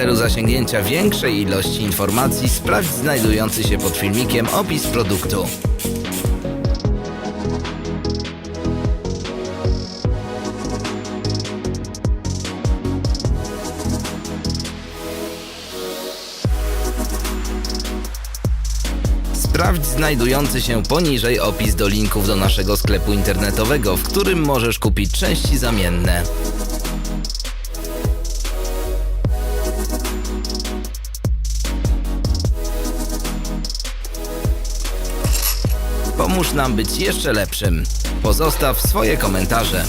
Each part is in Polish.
Celu zasięgnięcia większej ilości informacji sprawdź znajdujący się pod filmikiem opis produktu. Sprawdź znajdujący się poniżej opis do linków do naszego sklepu internetowego, w którym możesz kupić części zamienne. Pomóż nam być jeszcze lepszym. Pozostaw swoje komentarze.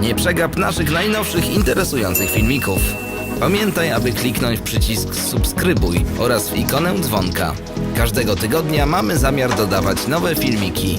Nie przegap naszych najnowszych interesujących filmików. Pamiętaj, aby kliknąć przycisk subskrybuj oraz w ikonę dzwonka. Każdego tygodnia mamy zamiar dodawać nowe filmiki.